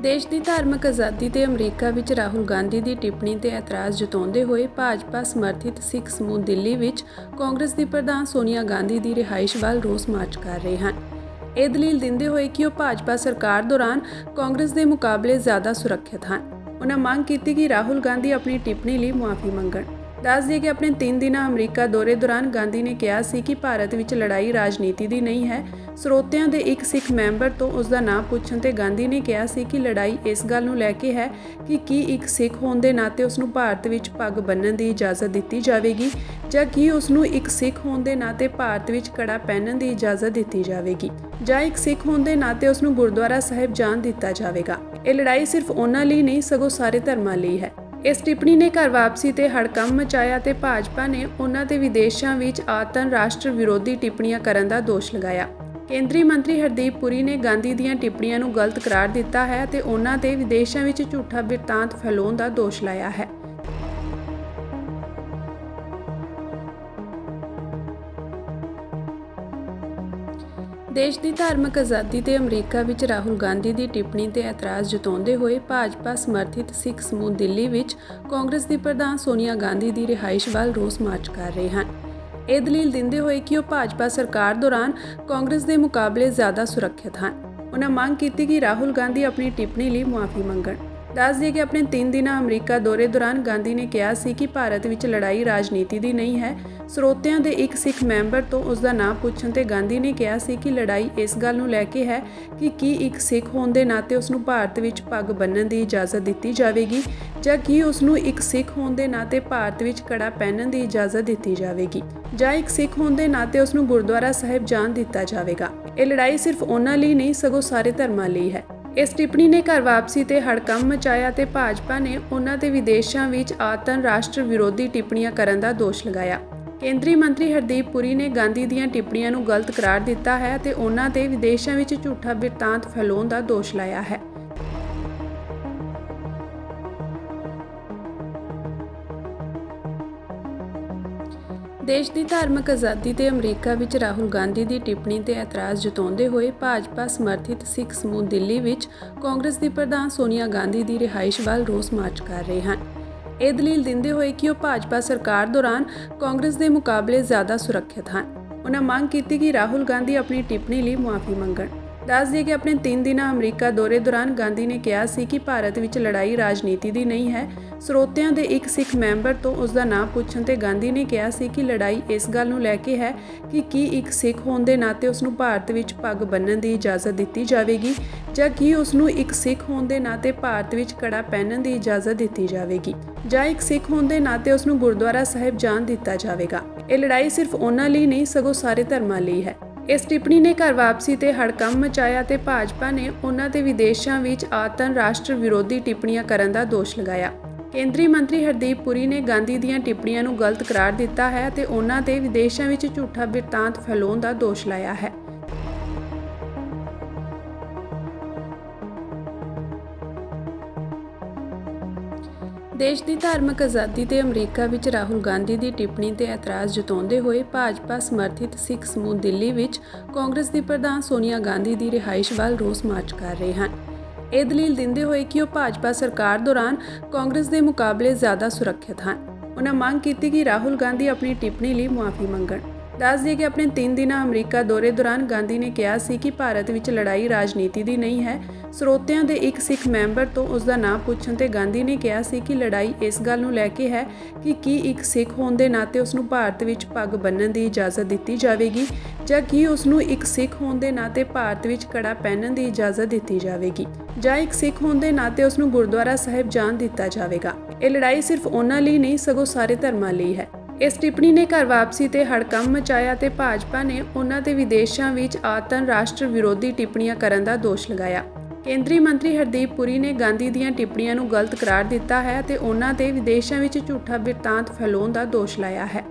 ਦੇਸ਼ ਦੀ ਧਾਰਮਿਕ ਆਜ਼ਾਦੀ ਤੇ ਅਮਰੀਕਾ ਵਿੱਚ ਰਾਹੁਲ ਗਾਂਧੀ ਦੀ ਟਿੱਪਣੀ ਤੇ ਇਤਰਾਜ਼ ਜਤਾਉਂਦੇ ਹੋਏ ਭਾਜਪਾ ਸਮਰਥਿਤ ਸਿੱਖ ਸਮੂਹ ਦਿੱਲੀ ਵਿੱਚ ਕਾਂਗਰਸ ਦੀ ਪ੍ਰਧਾਨ ਸੋਨੀਆ ਗਾਂਧੀ ਦੀ ਰਿਹਾਇਸ਼ ਵੱਲ ਰੋਸ ਮਾਰਚ ਕਰ ਰਹੇ ਹਨ। ਇਹ ਦਲੀਲ ਦਿੰਦੇ ਹੋਏ ਕਿ ਉਹ ਭਾਜਪਾ ਸਰਕਾਰ ਦੌਰਾਨ ਕਾਂਗਰਸ ਦੇ ਮੁਕਾਬਲੇ ਜ਼ਿਆਦਾ ਸੁਰੱਖਿਅਤ ਹਨ। ਉਹਨਾਂ ਮੰਗ ਕੀਤੀ ਕਿ ਰਾਹੁਲ ਗਾਂਧੀ ਆਪਣੀ ਟਿੱਪਣੀ ਲਈ ਮੁਆਫੀ ਮੰਗਣ। ਦੱਸ ਦਈਏ ਕਿ ਆਪਣੇ 3 ਦਿਨਾਂ ਅਮਰੀਕਾ ਦੌਰੇ ਦੌਰਾਨ ਗਾਂਧੀ ਨੇ ਕਿਹਾ ਸੀ ਕਿ ਭਾਰਤ ਵਿੱਚ ਲੜਾਈ ਰਾਜਨੀਤੀ ਦੀ ਨਹੀਂ ਹੈ। ਸਰੋਤਿਆਂ ਦੇ ਇੱਕ ਸਿੱਖ ਮੈਂਬਰ ਤੋਂ ਉਸ ਦਾ ਨਾਮ ਪੁੱਛਣ ਤੇ ਗਾਂਧੀ ਨੇ ਕਿਹਾ ਸੀ ਕਿ ਲੜਾਈ ਇਸ ਗੱਲ ਨੂੰ ਲੈ ਕੇ ਹੈ ਕਿ ਕੀ ਇੱਕ ਸਿੱਖ ਹੋਣ ਦੇ ਨਾਤੇ ਉਸ ਨੂੰ ਭਾਰਤ ਵਿੱਚ ਪੱਗ ਬੰਨਣ ਦੀ ਇਜਾਜ਼ਤ ਦਿੱਤੀ ਜਾਵੇਗੀ ਜਾਂ ਕੀ ਉਸ ਨੂੰ ਇੱਕ ਸਿੱਖ ਹੋਣ ਦੇ ਨਾਤੇ ਭਾਰਤ ਵਿੱਚ ਕੜਾ ਪਹਿਨਣ ਦੀ ਇਜਾਜ਼ਤ ਦਿੱਤੀ ਜਾਵੇਗੀ ਜਾਂ ਇੱਕ ਸਿੱਖ ਹੋਣ ਦੇ ਨਾਤੇ ਉਸ ਨੂੰ ਗੁਰਦੁਆਰਾ ਸਾਹਿਬ ਜਾਣ ਦਿੱਤਾ ਜਾਵੇਗਾ। ਇਹ ਲੜਾਈ ਸਿਰਫ ਉਹਨਾਂ ਲਈ ਨਹੀਂ, ਸਗੋਂ ਸਾਰੇ ਧਰਮਾਂ ਲਈ ਹੈ। ਇਸ ਟਿੱਪਣੀ ਨੇ ਘਰ ਵਾਪਸੀ ਤੇ ਹੜਕੰਮ ਮਚਾਇਆ ਤੇ ਭਾਜਪਾ ਨੇ ਉਹਨਾਂ ਤੇ ਵਿਦੇਸ਼ਾਂ ਵਿੱਚ ਆਤਨ ਰਾਸ਼ਟਰ ਵਿਰੋਧੀ ਟਿੱਪਣੀਆਂ ਕਰਨ ਦਾ ਦੋਸ਼ ਲਗਾਇਆ। ਕੇਂਦਰੀ ਮੰਤਰੀ ਹਰਦੀਪ ਪੁਰੀ ਨੇ ਗਾਂਧੀ ਦੀਆਂ ਟਿੱਪਣੀਆਂ ਨੂੰ ਗਲਤ ਕਰਾਰ ਦਿੱਤਾ ਹੈ ਤੇ ਉਹਨਾਂ ਤੇ ਵਿਦੇਸ਼ਾਂ ਵਿੱਚ ਝੂਠਾ ਬਿਰਤਾਂਤ ਫੈਲਾਉਣ ਦਾ ਦੋਸ਼ ਲਾਇਆ ਹੈ। ਦੇਸ਼ ਦੀ ਧਾਰਮਿਕ ਆਜ਼ਾਦੀ ਤੇ ਅਮਰੀਕਾ ਵਿੱਚ ਰਾਹੁਲ ਗਾਂਧੀ ਦੀ ਟਿੱਪਣੀ ਤੇ ਇਤਰਾਜ਼ ਜਤਾਉਂਦੇ ਹੋਏ ਭਾਜਪਾ ਸਮਰਥਿਤ ਸਿੱਖ ਸਮੂਹ ਦਿੱਲੀ ਵਿੱਚ ਕਾਂਗਰਸ ਦੀ ਪ੍ਰਧਾਨ ਸੋਨੀਆ ਗਾਂਧੀ ਦੀ ਰਿਹਾਇਸ਼ ਵੱਲ ਰੋਸ ਮਾਰਚ ਕਰ ਰਹੇ ਹਨ। ਇਹ ਦਲੀਲ ਦਿੰਦੇ ਹੋਏ ਕਿ ਉਹ ਭਾਜਪਾ ਸਰਕਾਰ ਦੌਰਾਨ ਕਾਂਗਰਸ ਦੇ ਮੁਕਾਬਲੇ ਜ਼ਿਆਦਾ ਸੁਰੱਖਿਅਤ ਹਨ। ਉਹਨਾਂ ਮੰਗ ਕੀਤੀ ਕਿ ਰਾਹੁਲ ਗਾਂਧੀ ਆਪਣੀ ਟਿੱਪਣੀ ਲਈ ਮੁਆਫੀ ਮੰਗਣ। ਦੱਸ ਦਈਏ ਕਿ ਆਪਣੇ 3 ਦਿਨਾਂ ਅਮਰੀਕਾ ਦੌਰੇ ਦੌਰਾਨ ਗਾਂਧੀ ਨੇ ਕਿਹਾ ਸੀ ਕਿ ਭਾਰਤ ਵਿੱਚ ਲੜਾਈ ਰਾਜਨੀਤੀ ਦੀ ਨਹੀਂ ਹੈ ਸਰੋਤਿਆਂ ਦੇ ਇੱਕ ਸਿੱਖ ਮੈਂਬਰ ਤੋਂ ਉਸ ਦਾ ਨਾਮ ਪੁੱਛਣ ਤੇ ਗਾਂਧੀ ਨੇ ਕਿਹਾ ਸੀ ਕਿ ਲੜਾਈ ਇਸ ਗੱਲ ਨੂੰ ਲੈ ਕੇ ਹੈ ਕਿ ਕੀ ਇੱਕ ਸਿੱਖ ਹੋਣ ਦੇ ਨਾਤੇ ਉਸ ਨੂੰ ਭਾਰਤ ਵਿੱਚ ਪੱਗ ਬੰਨਣ ਦੀ ਇਜਾਜ਼ਤ ਦਿੱਤੀ ਜਾਵੇਗੀ ਜਾਂ ਕੀ ਉਸ ਨੂੰ ਇੱਕ ਸਿੱਖ ਹੋਣ ਦੇ ਨਾਤੇ ਭਾਰਤ ਵਿੱਚ ਕੜਾ ਪਹਿਨਣ ਦੀ ਇਜਾਜ਼ਤ ਦਿੱਤੀ ਜਾਵੇਗੀ ਜਾਂ ਇੱਕ ਸਿੱਖ ਹੋਣ ਦੇ ਨਾਤੇ ਉਸ ਨੂੰ ਗੁਰਦੁਆਰਾ ਸਾਹਿਬ ਜਾਣ ਦਿੱਤਾ ਜਾਵੇਗਾ। ਇਹ ਲੜਾਈ ਸਿਰਫ ਉਹਨਾਂ ਲਈ ਨਹੀਂ, ਸਗੋਂ ਸਾਰੇ ਧਰਮਾਂ ਲਈ ਹੈ। ਇਸ ਟਿੱਪਣੀ ਨੇ ਘਰ ਵਾਪਸੀ ਤੇ ਹੜਕੰਮ ਮਚਾਇਆ ਤੇ ਭਾਜਪਾ ਨੇ ਉਹਨਾਂ ਤੇ ਵਿਦੇਸ਼ਾਂ ਵਿੱਚ ਆਤਨ ਰਾਸ਼ਟਰ ਵਿਰੋਧੀ ਟਿੱਪਣੀਆਂ ਕਰਨ ਦਾ ਦੋਸ਼ ਲਗਾਇਆ। ਕੇਂਦਰੀ ਮੰਤਰੀ ਹਰਦੀਪ ਪੁਰੀ ਨੇ ਗਾਂਧੀ ਦੀਆਂ ਟਿੱਪਣੀਆਂ ਨੂੰ ਗਲਤ ਕਰਾਰ ਦਿੱਤਾ ਹੈ ਤੇ ਉਹਨਾਂ ਤੇ ਵਿਦੇਸ਼ਾਂ ਵਿੱਚ ਝੂਠਾ ਬਿਰਤਾਂਤ ਫੈਲਾਉਣ ਦਾ ਦੋਸ਼ ਲਾਇਆ ਹੈ। ਦੇਸ਼ ਦੀ ਧਾਰਮਿਕ ਆਜ਼ਾਦੀ ਤੇ ਅਮਰੀਕਾ ਵਿੱਚ ਰਾਹੁਲ ਗਾਂਧੀ ਦੀ ਟਿੱਪਣੀ ਤੇ ਇਤਰਾਜ਼ ਜਤਾਉਂਦੇ ਹੋਏ ਭਾਜਪਾ ਸਮਰਥਿਤ ਸਿੱਖ ਸਮੂਹ ਦਿੱਲੀ ਵਿੱਚ ਕਾਂਗਰਸ ਦੀ ਪ੍ਰਧਾਨ ਸੋਨੀਆ ਗਾਂਧੀ ਦੀ ਰਿਹਾਇਸ਼ ਵੱਲ ਰੋਸ ਮਾਰਚ ਕਰ ਰਹੇ ਹਨ। ਇਹ ਦਲੀਲ ਦਿੰਦੇ ਹੋਏ ਕਿ ਉਹ ਭਾਜਪਾ ਸਰਕਾਰ ਦੌਰਾਨ ਕਾਂਗਰਸ ਦੇ ਮੁਕਾਬਲੇ ਜ਼ਿਆਦਾ ਸੁਰੱਖਿਅਤ ਹਨ। ਉਹਨਾਂ ਮੰਗ ਕੀਤੀ ਕਿ ਰਾਹੁਲ ਗਾਂਧੀ ਆਪਣੀ ਟਿੱਪਣੀ ਲਈ ਮੁਆਫੀ ਮੰਗਣ। ਦੱਸ ਦਈਏ ਕਿ ਆਪਣੇ 3 ਦਿਨਾਂ ਅਮਰੀਕਾ ਦੌਰੇ ਦੌਰਾਨ ਗਾਂਧੀ ਨੇ ਕਿਹਾ ਸੀ ਕਿ ਭਾਰਤ ਵਿੱਚ ਲੜਾਈ ਰਾਜਨੀਤੀ ਦੀ ਨਹੀਂ ਹੈ। ਸਰੋਤਿਆਂ ਦੇ ਇੱਕ ਸਿੱਖ ਮੈਂਬਰ ਤੋਂ ਉਸ ਦਾ ਨਾਮ ਪੁੱਛਣ ਤੇ ਗਾਂਧੀ ਨੇ ਕਿਹਾ ਸੀ ਕਿ ਲੜਾਈ ਇਸ ਗੱਲ ਨੂੰ ਲੈ ਕੇ ਹੈ ਕਿ ਕੀ ਇੱਕ ਸਿੱਖ ਹੋਣ ਦੇ ਨਾਤੇ ਉਸ ਨੂੰ ਭਾਰਤ ਵਿੱਚ ਪੱਗ ਬੰਨਣ ਦੀ ਇਜਾਜ਼ਤ ਦਿੱਤੀ ਜਾਵੇਗੀ ਜਾਂ ਕੀ ਉਸ ਨੂੰ ਇੱਕ ਸਿੱਖ ਹੋਣ ਦੇ ਨਾਤੇ ਭਾਰਤ ਵਿੱਚ ਕੜਾ ਪਹਿਨਣ ਦੀ ਇਜਾਜ਼ਤ ਦਿੱਤੀ ਜਾਵੇਗੀ ਜਾਂ ਇੱਕ ਸਿੱਖ ਹੋਣ ਦੇ ਨਾਤੇ ਉਸ ਨੂੰ ਗੁਰਦੁਆਰਾ ਸਾਹਿਬ ਜਾਣ ਦਿੱਤਾ ਜਾਵੇਗਾ। ਇਹ ਲੜਾਈ ਸਿਰਫ ਉਹਨਾਂ ਲਈ ਨਹੀਂ, ਸਗੋਂ ਸਾਰੇ ਧਰਮਾਂ ਲਈ ਹੈ। ਇਸ ਟਿੱਪਣੀ ਨੇ ਘਰ ਵਾਪਸੀ ਤੇ ਹੜਕੰਮ ਮਚਾਇਆ ਤੇ ਭਾਜਪਾ ਨੇ ਉਹਨਾਂ ਤੇ ਵਿਦੇਸ਼ਾਂ ਵਿੱਚ ਆਤਨ ਰਾਸ਼ਟਰ ਵਿਰੋਧੀ ਟਿੱਪਣੀਆਂ ਕਰਨ ਦਾ ਦੋਸ਼ ਲਗਾਇਆ। ਕੇਂਦਰੀ ਮੰਤਰੀ ਹਰਦੀਪ ਪੁਰੀ ਨੇ ਗਾਂਧੀ ਦੀਆਂ ਟਿੱਪਣੀਆਂ ਨੂੰ ਗਲਤ ਕਰਾਰ ਦਿੱਤਾ ਹੈ ਤੇ ਉਹਨਾਂ ਤੇ ਵਿਦੇਸ਼ਾਂ ਵਿੱਚ ਝੂਠਾ ਬਿਰਤਾਂਤ ਫੈਲਾਉਣ ਦਾ ਦੋਸ਼ ਲਾਇਆ ਹੈ। ਦੇਸ਼ ਦੀ ਧਾਰਮਿਕ ਆਜ਼ਾਦੀ ਤੇ ਅਮਰੀਕਾ ਵਿੱਚ ਰਾਹੁਲ ਗਾਂਧੀ ਦੀ ਟਿੱਪਣੀ ਤੇ ਇਤਰਾਜ਼ ਜਤਾਉਂਦੇ ਹੋਏ ਭਾਜਪਾ ਸਮਰਥਿਤ ਸਿੱਖ ਸਮੂਹ ਦਿੱਲੀ ਵਿੱਚ ਕਾਂਗਰਸ ਦੀ ਪ੍ਰਧਾਨ ਸੋਨੀਆ ਗਾਂਧੀ ਦੀ ਰਿਹਾਇਸ਼ ਵੱਲ ਰੋਸ ਮਾਰਚ ਕਰ ਰਹੇ ਹਨ। ਇਹ ਦਲੀਲ ਦਿੰਦੇ ਹੋਏ ਕਿ ਉਹ ਭਾਜਪਾ ਸਰਕਾਰ ਦੌਰਾਨ ਕਾਂਗਰਸ ਦੇ ਮੁਕਾਬਲੇ ਜ਼ਿਆਦਾ ਸੁਰੱਖਿਅਤ ਹਨ। ਉਹਨਾਂ ਮੰਗ ਕੀਤੀ ਕਿ ਰਾਹੁਲ ਗਾਂਧੀ ਆਪਣੀ ਟਿੱਪਣੀ ਲਈ ਮੁਆਫੀ ਮੰਗਣ। ਦੱਸ ਦਈਏ ਕਿ ਆਪਣੇ 3 ਦਿਨਾਂ ਅਮਰੀਕਾ ਦੌਰੇ ਦੌਰਾਨ ਗਾਂਧੀ ਨੇ ਕਿਹਾ ਸੀ ਕਿ ਭਾਰਤ ਵਿੱਚ ਲੜਾਈ ਰਾਜਨੀਤੀ ਦੀ ਨਹੀਂ ਹੈ। ਸਰੋਤਿਆਂ ਦੇ ਇੱਕ ਸਿੱਖ ਮੈਂਬਰ ਤੋਂ ਉਸ ਦਾ ਨਾਮ ਪੁੱਛਣ ਤੇ ਗਾਂਧੀ ਨੇ ਕਿਹਾ ਸੀ ਕਿ ਲੜਾਈ ਇਸ ਗੱਲ ਨੂੰ ਲੈ ਕੇ ਹੈ ਕਿ ਕੀ ਇੱਕ ਸਿੱਖ ਹੋਣ ਦੇ ਨਾਤੇ ਉਸ ਨੂੰ ਭਾਰਤ ਵਿੱਚ ਪੱਗ ਬੰਨਣ ਦੀ ਇਜਾਜ਼ਤ ਦਿੱਤੀ ਜਾਵੇਗੀ ਜਾਂ ਕੀ ਉਸ ਨੂੰ ਇੱਕ ਸਿੱਖ ਹੋਣ ਦੇ ਨਾਤੇ ਭਾਰਤ ਵਿੱਚ ਕੜਾ ਪਹਿਨਣ ਦੀ ਇਜਾਜ਼ਤ ਦਿੱਤੀ ਜਾਵੇਗੀ ਜਾਂ ਇੱਕ ਸਿੱਖ ਹੋਣ ਦੇ ਨਾਤੇ ਉਸ ਨੂੰ ਗੁਰਦੁਆਰਾ ਸਾਹਿਬ ਜਾਣ ਦਿੱਤਾ ਜਾਵੇਗਾ। ਇਹ ਲੜਾਈ ਸਿਰਫ ਉਹਨਾਂ ਲਈ ਨਹੀਂ, ਸਗੋਂ ਸਾਰੇ ਧਰਮਾਂ ਲਈ ਹੈ। ਇਸ ਟਿੱਪਣੀ ਨੇ ਘਰ ਵਾਪਸੀ ਤੇ ਹੜਕੰਮ ਮਚਾਇਆ ਤੇ ਭਾਜਪਾ ਨੇ ਉਹਨਾਂ ਤੇ ਵਿਦੇਸ਼ਾਂ ਵਿੱਚ ਆਤਨ ਰਾਸ਼ਟਰ ਵਿਰੋਧੀ ਟਿੱਪਣੀਆਂ ਕਰਨ ਦਾ ਦੋਸ਼ ਲਗਾਇਆ। ਕੇਂਦਰੀ ਮੰਤਰੀ ਹਰਦੀਪ ਪੁਰੀ ਨੇ ਗਾਂਧੀ ਦੀਆਂ ਟਿੱਪਣੀਆਂ ਨੂੰ ਗਲਤ ਕਰਾਰ ਦਿੱਤਾ ਹੈ ਤੇ ਉਹਨਾਂ ਤੇ ਵਿਦੇਸ਼ਾਂ ਵਿੱਚ ਝੂਠਾ ਬਿਰਤਾਂਤ ਫੈਲਾਉਣ ਦਾ ਦੋਸ਼ ਲਾਇਆ ਹੈ।